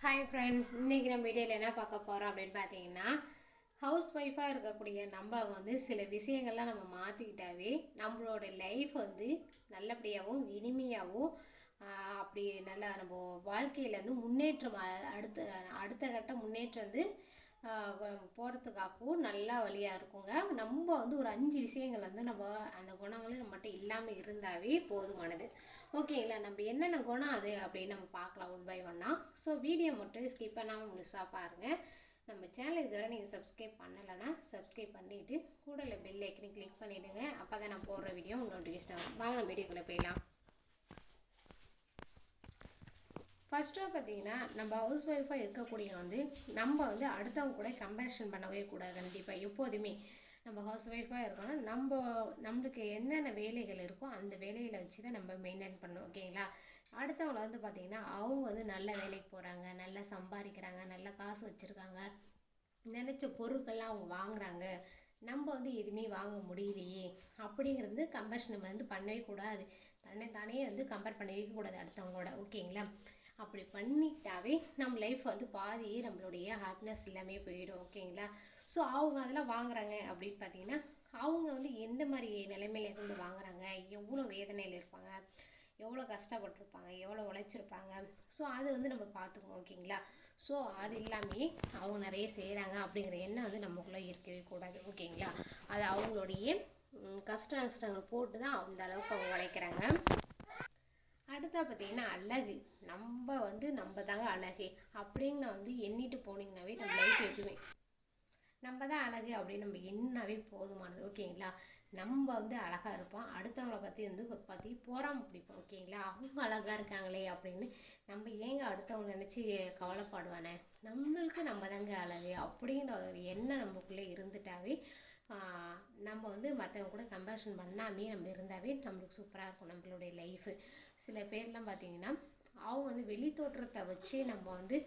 Hi friends இன்றைக்கி நம்ம வீடியோவில் என்ன பார்க்க போகிறோம் அப்படின்னு பார்த்தீங்கன்னா ஹவுஸ் ஒய்ஃபாக இருக்கக்கூடிய நம்ம வந்து சில விஷயங்கள்லாம் நம்ம மாற்றிக்கிட்டாவே நம்மளோட லைஃப் வந்து நல்லபடியாகவும் இனிமையாகவும் அப்படி நல்லா நம்ம வாழ்க்கையில் வந்து முன்னேற்றம் அடுத்த அடுத்த கட்ட முன்னேற்றம் வந்து போகிறதுக்காகவும் நல்லா வழியாக இருக்குங்க. நம்ம வந்து ஒரு அஞ்சு விஷயங்கள் வந்து நம்ம அந்த குணங்களே நம்மகிட்ட இல்லாமல் இருந்தாவே போதுமானது. ஓகேங்களா நம்ம என்னென்ன குணம் அது அப்படின்னு நம்ம பார்க்கலாம் ஒன் பை ஒன்னாக ஸோ வீடியோ மட்டும் ஸ்கிப் பண்ணாமல் முழுசாக பாருங்கள் நம்ம சேனல் இதுவரை நீங்கள் சப்ஸ்கிரைப் பண்ணலைன்னா சப்ஸ்கிரைப் பண்ணிவிட்டு கூடல பெல் ஐக்கனை கிளிக் பண்ணிவிடுங்க அப்போ தான் நான் போடுற வீடியோ நோட்டிஃபிகேஷன் வாங்க நம்ம வீடியோக்குள்ளே போயிடலாம். ஃபஸ்ட்டாக பார்த்தீங்கன்னா நம்ம ஹவுஸ் ஒய்ஃபாக இருக்கக்கூடிய வந்து நம்ம வந்து அடுத்தவங்க கூட கம்பேரிஷன் பண்ணவே கூடாது கண்டிப்பாக எப்போதுமே நம்ம ஹவுஸ் ஒய்ஃபாக இருக்கோம்னா நம்ம நம்மளுக்கு என்னென்ன வேலைகள் இருக்கோ அந்த வேலையில் வச்சு தான் நம்ம மெயின்டைன் பண்ணணும் ஓகேங்களா அடுத்தவங்கள வந்து பார்த்திங்கன்னா அவங்க வந்து நல்ல வேலைக்கு போகிறாங்க நல்லா சம்பாதிக்கிறாங்க நல்ல காசு வச்சுருக்காங்க நினச்ச பொருட்கள்லாம் அவங்க வாங்குறாங்க நம்ம வந்து எதுவுமே வாங்க முடியலையே அப்படிங்கிறது கம்பேரிஷன் வந்து பண்ணவே கூடாது. தன்னை தானே வந்து கம்பேர் பண்ணவே கூடாது அடுத்தவங்களோட ஓகேங்களா அப்படி பண்ணிட்டாவே நம்ம லைஃப் வந்து பாதி நம்மளுடைய ஹாப்பினஸ் எல்லாமே போயிடும் ஓகேங்களா ஸோ அவங்க அதெல்லாம் வாங்குறாங்க அப்படின்னு பார்த்தீங்கன்னா அவங்க வந்து எந்த மாதிரி நிலைமையில இருந்து வாங்குறாங்க? எவ்வளோ வேதனையில் இருப்பாங்க? எவ்வளோ கஷ்டப்பட்டிருப்பாங்க? எவ்வளோ உழைச்சிருப்பாங்க? ஸோ அது வந்து நம்ம பார்த்துக்கணும் ஓகேங்களா ஸோ அது எல்லாமே அவங்க நிறைய செய்கிறாங்க அப்படிங்கிற எண்ணம் வந்து நமக்குள்ளே இருக்கவே கூடாது ஓகேங்களா அது அவங்களுடைய கஷ்ட நஷ்டங்கள் போட்டு தான் அந்த அளவுக்கு அவங்க உழைக்கிறாங்க. அடுத்தா பார்த்தீங்கன்னா அழகு? நம்ம வந்து நம்ம தாங்க அழகு. அப்படின்னு வந்து எண்ணிட்டு போனீங்கன்னாவே நம்ம லைஃப் எப்பவுமே நம்ம தான் அழகு அப்படின்னு நம்ம எண்ணாவே போதுமானது. ஓகேங்களா? நம்ம வந்து அழகாக இருப்போம். அடுத்தவங்கள பற்றி வந்து பற்றி போறாம பிடிப்போம். ஓகேங்களா? அவங்க அழகாக இருக்காங்களே அப்படின்னு நம்ம ஏங்க அடுத்தவங்க நினச்சி கவலைப்படுவானே? நம்மளுக்கு நம்ம தாங்க அழகு அப்படிங்கிற ஒரு எண்ணம் நமக்குள்ளே இருந்துட்டாவே நம்ம வந்து மற்றவங்க கூட கம்பேரிஷன் பண்ணாமே நம்ம இருந்தாவே நம்மளுக்கு சூப்பராக இருக்கும் நம்மளுடைய லைஃபு சில பேர்லாம் பார்த்தீங்கன்னா அவங்க வந்து வெளி தோற்றத்தை வச்சே நம்ம வந்து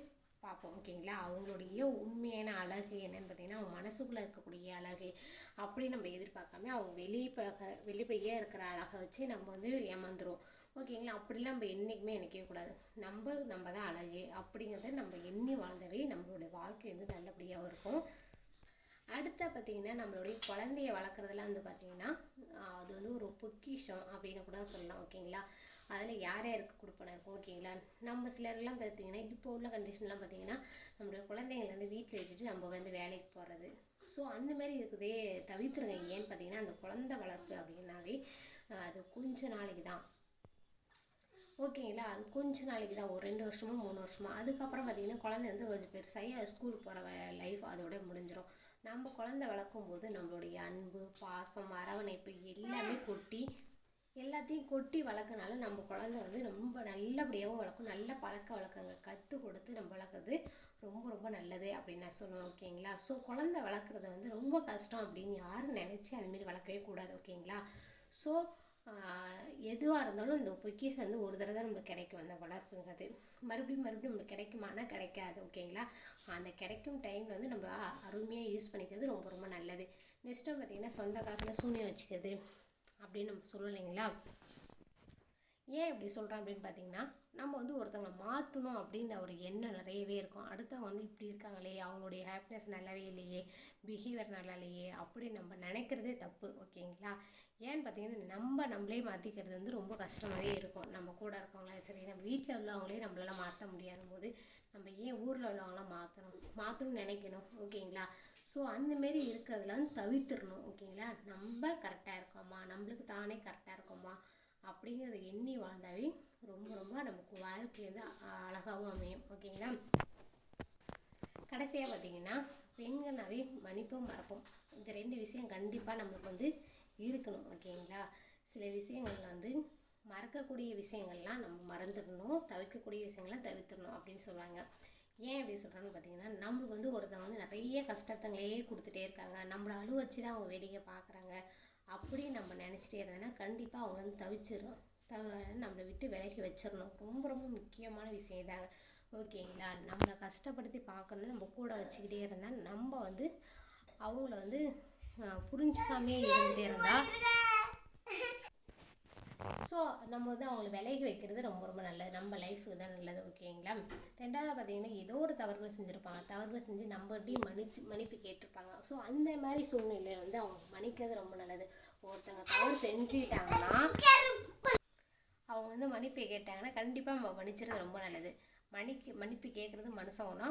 பார்ப்போம் ஓகேங்களா அவங்களுடைய உண்மையான அழகு என்னென்னு பார்த்தீங்கன்னா அவங்க மனசுக்குள்ளே இருக்கக்கூடிய அழகு. அப்படி நம்ம எதிர்பார்க்காம அவங்க வெளியே பார்க்குற வெளிப்படையாக இருக்கிற அழகை வச்சு நம்ம வந்து ஏமாந்துருவோம் ஓகேங்களா அப்படிலாம் நம்ம என்றைக்குமே நினைக்கவே கூடாது. நம்ம நம்ம தான் அழகு. அப்படிங்கிறத நம்ம எண்ணி வாழ்ந்தவே நம்மளுடைய வாழ்க்கை வந்து நல்லபடியாக இருக்கும். அடுத்த பார்த்தீங்கன்னா நம்மளுடைய குழந்தைய வளர்க்குறதுல வந்து பார்த்திங்கன்னா அது வந்து ஒரு பொக்கிஷம் அப்படின்னு கூட சொல்லலாம் ஓகேங்களா? அதில் யார் யாருக்கு கொடுப்பன இருக்கும் ஓகேங்களா? நம்ம சிலர்லாம் பார்த்திங்கன்னா இப்போ உள்ள கண்டிஷன்லாம் பார்த்தீங்கன்னா நம்மளுடைய குழந்தைங்களை வந்து வீட்டில் விட்டுட்டு நம்ம வந்து வேலைக்கு போகிறது ஸோ அந்த மாதிரி இருக்குதே தவிர்த்துருங்க. ஏன்னு பார்த்தீங்கன்னா அந்த குழந்தை வளர்ப்பு அப்படின்னாவே அது கொஞ்ச நாளைக்கு தான். ஓகேங்களா? அது கொஞ்ச நாளைக்கு தான். ஒரு ரெண்டு வருஷமோ மூணு வருஷமோ. அதுக்கப்புறம் பார்த்தீங்கன்னா குழந்தை வந்து கொஞ்சம் பெருசாகி ஸ்கூல் போகிற லைஃப் அதோட முடிஞ்சிடும் நம்ம குழந்தை வளர்க்கும் போது நம்மளுடைய அன்பு பாசம் அரவணைப்பு எல்லாமே கொட்டி எல்லாத்தையும் கொட்டி வளர்க்கனால நம்ம குழந்தை வந்து ரொம்ப நல்லபடியாகவும் வளர்க்கும். நல்ல பழக்க வழக்கங்கள் கற்றுக் கொடுத்து நம்ம வளர்க்குறது ரொம்ப ரொம்ப நல்லது அப்படின்னு நான் சொல்லுவேன் ஓகேங்களா? ஸோ குழந்தை வளர்க்குறது வந்து ரொம்ப கஷ்டம் அப்படின்னு யாரும் நினச்சி அதுமாரி வளர்க்கவே கூடாது ஓகேங்களா? ஸோ எதுவாக இருந்தாலும் இந்த பொக்கிஸ் வந்து ஒரு தடவை தான் நம்மளுக்கு கிடைக்கும் அந்த வளர்ப்புங்கிறது மறுபடியும் மறுபடியும் நம்மளுக்கு கிடைக்குமானா கிடைக்காது ஓகேங்களா அந்த கிடைக்கும் டைமில் வந்து நம்ம அருமையாக யூஸ் பண்ணிக்கிறது ரொம்ப ரொம்ப நல்லது. நெக்ஸ்ட்டு பார்த்தீங்கன்னா சொந்த காசில் சூன்யம் வச்சுக்கிறது அப்படின்னு நம்ம சொல்லலைங்களா ஏன் இப்படி சொல்கிறேன் அப்படின்னு பார்த்தீங்கன்னா நம்ம வந்து ஒருத்தவங்களை மாற்றணும் அப்படின்ற ஒரு எண்ணம் நிறையவே இருக்கும். அடுத்தவங்க வந்து இப்படி இருக்காங்களே அவங்களுடைய ஹாப்பினஸ் நல்லாவே இல்லையே பிஹேவியர் நல்லா இல்லையே அப்படி நம்ம நினைக்கிறதே தப்பு ஓகேங்களா ஏன்னு பார்த்தீங்கன்னா நம்ம நம்மளே மாற்றிக்கிறது வந்து ரொம்ப கஷ்டமாகவே இருக்கும். நம்ம கூட இருக்கவங்களே சரி நம்ம வீட்டில் உள்ளவங்களே நம்மளால் மாற்ற முடியாத போது நம்ம ஏன் ஊரில் உள்ளவங்களாம் மாற்றணும் மாற்றணும்னு நினைக்கணும் ஓகேங்களா? ஸோ அந்தமாரி இருக்கிறதுல வந்து தவிர்த்துடணும் ஓகேங்களா? நம்ம கரெக்டாக இருக்கோமா? நம்மளுக்கு தானே கரெக்டாக இருக்கோமா? அப்படிங்கிறத எண்ணி வாழ்ந்தாவே ரொம்ப ரொம்ப நமக்கு வாழ்க்கை வந்து அழகாகவும் அமையும் ஓகேங்களா? கடைசியாக பார்த்தீங்கன்னா பெண்கள்னாவே மன்னிப்பும் மறப்போம். இந்த ரெண்டு விஷயம் கண்டிப்பாக நம்மளுக்கு வந்து இருக்கணும் ஓகேங்களா சில விஷயங்கள் வந்து மறக்கக்கூடிய விஷயங்கள்லாம் நம்ம மறந்துடணும் தவிர்க்கக்கூடிய விஷயங்கள்லாம் தவிர்த்துடணும் அப்படின்னு சொல்லுவாங்க. ஏன் அப்படி சொல்கிறாங்கன்னு பார்த்தீங்கன்னா நம்மளுக்கு வந்து ஒருத்தவங்க வந்து நிறைய கஷ்டத்தங்களே கொடுத்துட்டே இருக்காங்க. நம்மளை அழு வச்சு தான் அவங்க வேடிக்கை பார்க்குறாங்க அப்படி நம்ம நினச்சிட்டே இருந்தோன்னா கண்டிப்பாக அவங்க வந்து தவிச்சிடும் தவ நம்மளை விட்டு விலக்கி வச்சிடணும் ரொம்ப ரொம்ப முக்கியமான விஷயம் தாங்க ஓகேங்களா நம்மளை கஷ்டப்படுத்தி பார்க்கணும்னு நம்ம கூட வச்சுக்கிட்டே இருந்தால் நம்ம வந்து அவங்கள வந்து புரிஞ்சுக்காமே இருந்துகிட்டே இருந்தால் ஸோ நம்ம வந்து அவங்கள விலகி வைக்கிறது ரொம்ப ரொம்ப நல்லது. நம்ம லைஃபுக்கு தான் நல்லது ஓகேங்களா ரெண்டாவது பார்த்தீங்கன்னா ஏதோ ஒரு தவறுகள் செஞ்சுருப்பாங்க. தவறுகள் செஞ்சு நம்மகிட்டையும் மன்னிச்சு மன்னிப்பு கேட்டிருப்பாங்க. ஸோ அந்த மாதிரி சூழ்நிலையில் வந்து அவங்க மன்னிக்கிறது ரொம்ப நல்லது. ஒருத்தங்க தவறு செஞ்சுட்டாங்கன்னா அவங்க வந்து மன்னிப்பு கேட்டாங்கன்னா கண்டிப்பாக மன்னிச்சிறது ரொம்ப நல்லது. மன்னிக்கு மன்னிப்பு கேட்குறது மனுஷங்கன்னா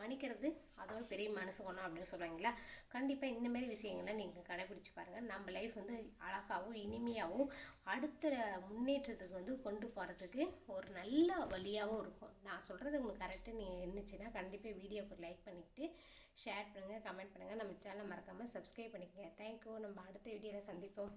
மன்னிக்கிறது அதோட பெரிய மனுஷங்கணும் அப்படின்னு சொல்கிறாங்களா கண்டிப்பாக இந்தமாரி விஷயங்களை நீங்கள் கடைப்பிடிச்சு பாருங்கள் நம்ம லைஃப் வந்து அழகாகவும் இனிமையாகவும் அடுத்த முன்னேற்றத்துக்கு வந்து கொண்டு போகிறதுக்கு ஒரு நல்ல வழியாகவும் இருக்கும். நான் சொல்கிறது உங்களுக்கு கரெக்டாக நீங்கள் இருந்துச்சுன்னா கண்டிப்பாக வீடியோவுக்கு லைக் பண்ணிக்கிட்டு ஷேர் பண்ணுங்கள் கமெண்ட் பண்ணுங்கள் நம்ம சேனலை மறக்காமல் சப்ஸ்கிரைப் பண்ணிக்கங்க. தேங்க்யூ நம்ம அடுத்த வீடியோவில் சந்திப்போம்.